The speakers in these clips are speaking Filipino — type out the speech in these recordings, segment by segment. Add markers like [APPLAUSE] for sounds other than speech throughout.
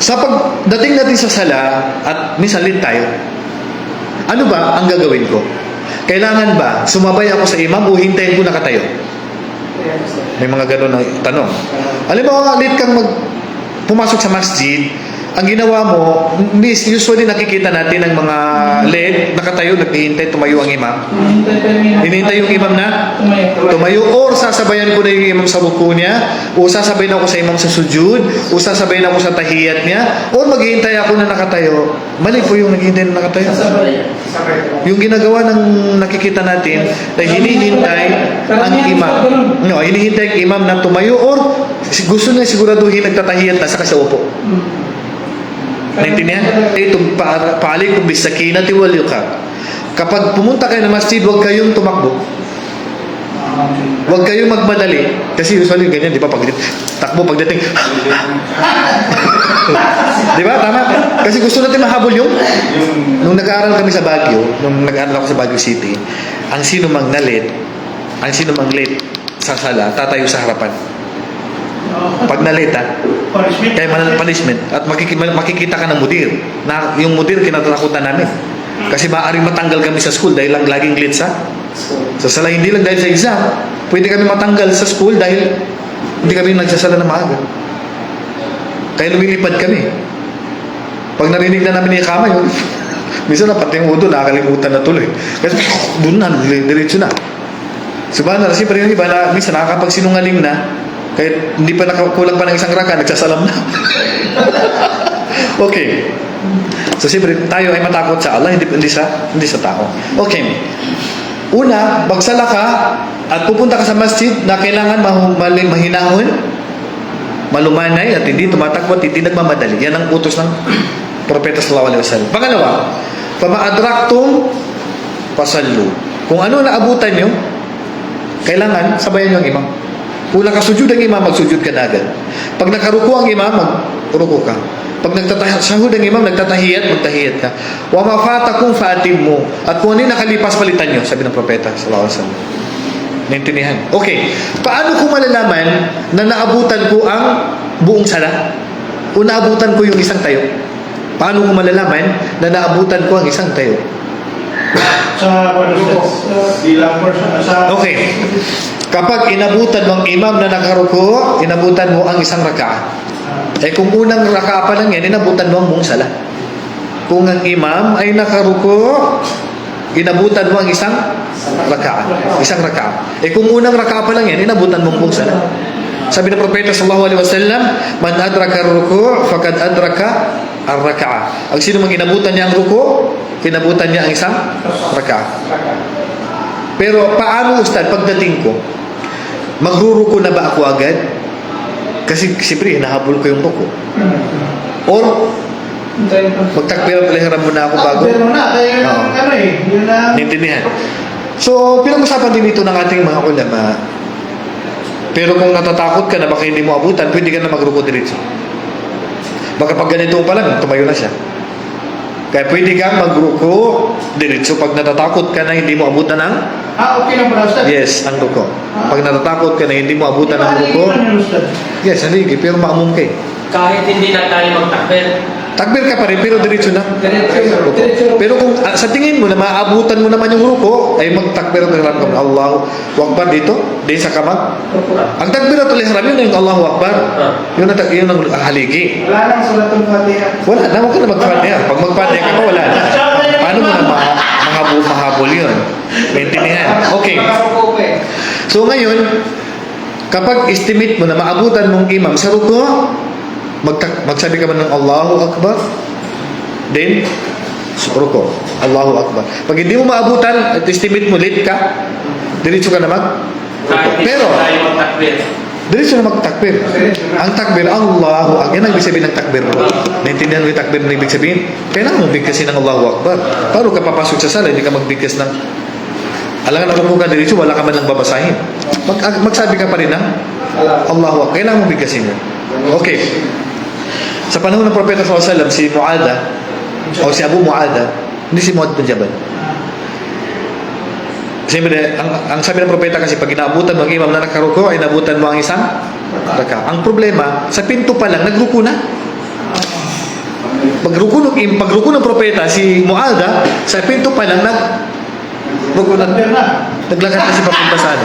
sa pagdating natin sa sala at minsan late tayo, ano ba ang gagawin ko? Kailangan ba sumabay ako sa imam o hintayin ko nakatayo? May mga ganun na tanong. Alam mo, late kang mag pumasok sa masjid, ang ginawa mo, usually nakikita natin ang mga late, nakatayo, naghihintay, tumayo ang imam. Hinihintay yung imam na tumayo or sasabayan ko na yung imam sa ruku niya o sasabayin ako sa imam sa sujud o sasabayin ako sa tahiyat niya or maghihintay ako na nakatayo. Mali po yung naghihintay na nakatayo. Yung ginagawa ng nakikita natin na hinihintay ang imam. No, hinihintay ang imam na tumayo or gusto na siguraduhin nagtatahiyat na sa upo. Naintindihan? Ito, pa, paalikum bisakinati wal yuqar. Kapag pumunta kayo ng masjid, huwag kayong tumakbo. Huwag kayong magmadali. Kasi usually ganyan, di ba? Pag takbo, pagdating, [LAUGHS] di ba? Tama? Kasi gusto natin mahabol yung nung nag-aaral kami sa Baguio, nung nag-aaral ako sa Baguio City, ang sino mang nalit, ang sino mang late sa sala, tatayo sa harapan. Pag nalit, ha? Punishment. Kaya manal punishment at makiki- makikita ka ng mudir na yung mudir kinatatakutan namin kasi maaaring matanggal kami sa school dahil lang laging late sa sa sala hindi lang dahil sa exam pwede kami matanggal sa school dahil hindi kami nagsasala na maaga kaya lumilipad kami pag narinig na namin yung kama yun [LAUGHS] minsan na pati yung udo nakakalimutan na tuloy kasi [LAUGHS] doon na diretso na Subhanallah, siyempre yung iba na minsan nakakapagsinungaling na kahit hindi pa nakakulang pa ng isang raka, nagsasalam na. [LAUGHS] okay. So siyempre, tayo ay matakot sa Allah, hindi, hindi, sa, hindi sa tao. Okay. Una, magsala ka at pupunta ka sa masjid na kailangan mahu- mali- mahinahon, malumanay at hindi tumatakbo at hindi nagmamadali. Yan ang utos ng Propeta Sallallahu Alaihi Wasallam. Pangalawa, pamaadraktum pasallu. Kung ano naabutan nyo, kailangan sabayan nyo ang imam. Kung nakasujud ang imam, magsujud ka na agad. Pag nakaruko ang imam, magruko ka. Pag nagtatahiyat ang imam, nagtatahiyat, magtahiyat ka. Wa mafatakum faatim mo. At kung ano nakalipas, palitan nyo, sabi ng propeta, sallallahu alaihi wasallam. Naintindihan? Okay. Paano ko malalaman na naabutan ko ang buong sala? O naabutan ko yung isang tayo? Paano ko malalaman na naabutan ko ang isang tayo? Sa punishment. Bilang person. Sa... Okay. Kapag inabutan mo ang imam na nakaruko, inabutan mo ang isang raka. Eh kung unang raka pa lang yan, inabutan mo ang buong sala. Kung ang imam ay nakaruko, inabutan mo ang isang raka. Isang raka. Eh kung unang raka pa lang yan, inabutan mo ang buong sala. Sabi ng Propeta sallallahu alaihi wasallam, "Man adraka ar-ruku' faqad adraka ar-rak'ah." Ang sino mang inabutan niya ang ruku, kinabutan niya ang isang raka. Pero paano ustad pagdating ko? Magruruko na ba ako agad? Kasi siyempre hinahabol ko yung ruko. Or Hintayin pa. magtakbiran paliharan muna ako bago. Pero na, tayo yung ano eh. Yun na. Naintindihan. So, pinag-usapan din ito ng ating mga ulama. Pero kung natatakot ka na baka hindi mo abutan, pwede ka na magruko diretso. Baka pag ganito pa lang, tumayo na siya. Kaya pwede kang magruko diretso pag natatakot ka na hindi mo abutan ng Ah, okay lang pala, Ustad. Yes, ang ruko. Pag natatakot ka na hindi mo abutan ng ruko, yes, haligi, pero maamong ka eh. Kahit hindi na tayo magtakbir. Takbir ka pa rin, pero diretso na. Diretso. Diretso. Pero kung ah, sa tingin mo na maabutan mo naman yung ruko, ay magtakbir at ihram ka. Allahu Akbar dito, di sa kamag. Ang takbir at ihram yun yung Allahu Akbar. Ah. Yun ang, yun ang haligi. Wala nang suratul Fatiha. Wala na, huwag ka na magpatiya. Pag magpatiya ka pa, wala na. Paano mo na ma mahabol, mahabol yun? Maintindihan. Okay. So ngayon, kapag estimate mo na maabutan mong imam sa ruko, magtak magsabi ka man ng Allahu Akbar, then sa ruko, Allahu Akbar. Pag hindi mo maabutan at estimate mo late ka, diretso ka na mag Pero, na tayo magtakbir. Ang takbir, Allahu Akbar. Yan ang ibig sabihin ng takbir. Naintindihan mo yung takbir na ibig sabihin? Kailangan mo bigkasin ng Allahu Akbar. Paano ka papasok sa sala, hindi ka magbigkas ng Alangan ako ka diretso, wala ka man lang babasahin. Mag, magsabi ka pa rin ng Allahu Akbar. Kailangan mo bigkasin yun. Okay. Sa panahon ng Propeta SAW, si Muada, o si Abu Muada, hindi si Muad bin Jabal. Siyempre, ang, ang sabi ng propeta kasi pag inaabutan mo ang imam na nakaruko, ay inabutan mo ang isang raka. Ang problema, sa pinto pa lang, nagruko na. Pagruko ng, pagruko ng propeta, si Muada, sa pinto pa lang, nag, ruko na. naglakad na si papunta sa ano.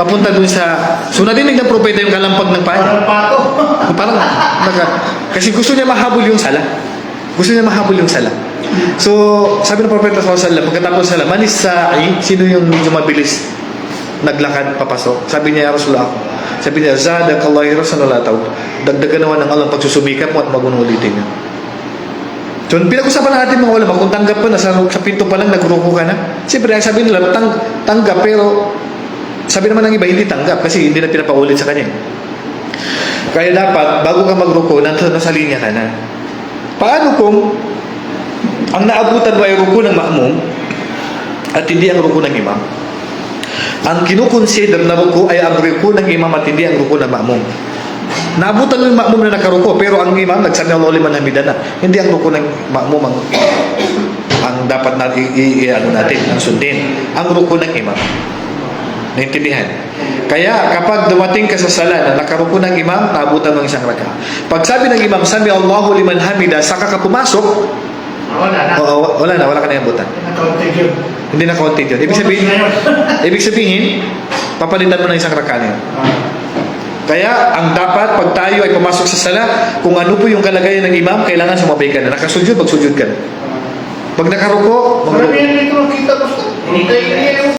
Papunta dun sa, so nadinig ng propeta yung kalampag ng paa. Parang pato. Parang, naka, kasi gusto niya mahabol yung sala. Gusto niya mahabol yung sala. So, sabi ng propeta sa sala, pagkatapos sala, manis sa'i, sino yung medyo mabilis naglakad papasok? Sabi niya, ya Rasulullah ako. Sabi niya, Zadak Allah Rasulullah tawd. Dagdagan naman ng Allah pagsusumikap mo at magunulitin niya. So, pinag-usapan natin mga ulama, kung tanggap pa na sa, sa pinto pa lang, nagruko ka na. Siyempre, sabi nila, tang, tanggap, pero sabi naman ng iba, hindi tanggap kasi hindi na pinapaulit sa kanya. Kaya dapat, bago ka magruko, nasa, nasa linya ka na. Paano kung ang naabutan mo ay ruko ng makmum at hindi ang ruko ng imam? Ang kinukonsider na ruko ay ang ruko ng imam at hindi ang ruko ng makmum. Naabutan ng makmum na nakaruko pero ang imam nagsami Allah liman hamidan na. Hindi ang ruko ng makmum ang ang dapat na i, i- i- ano natin, ang sundin. Ang ruko ng imam. Naintindihan? Kaya kapag dumating ka sa sala na nakaruko ng imam, naabutan mo ang isang raka. Pag sabi ng imam, Sami Allahu liman hamida, saka ka pumasok, Wala na. oo, wala na, wala ka na abutan. Nakaunti yun. Hindi na counted yun. Ibig sabihin, [LAUGHS] ibig sabihin, papalitan mo ng isang raka na yun. Kaya, ang dapat, pag tayo ay pumasok sa sala, kung ano po yung kalagayan ng imam, kailangan sumabay ka na. Nakasujud, magsujud ka na. Pag nakaruko, magruko. Marami yan dito nakita ko. Hindi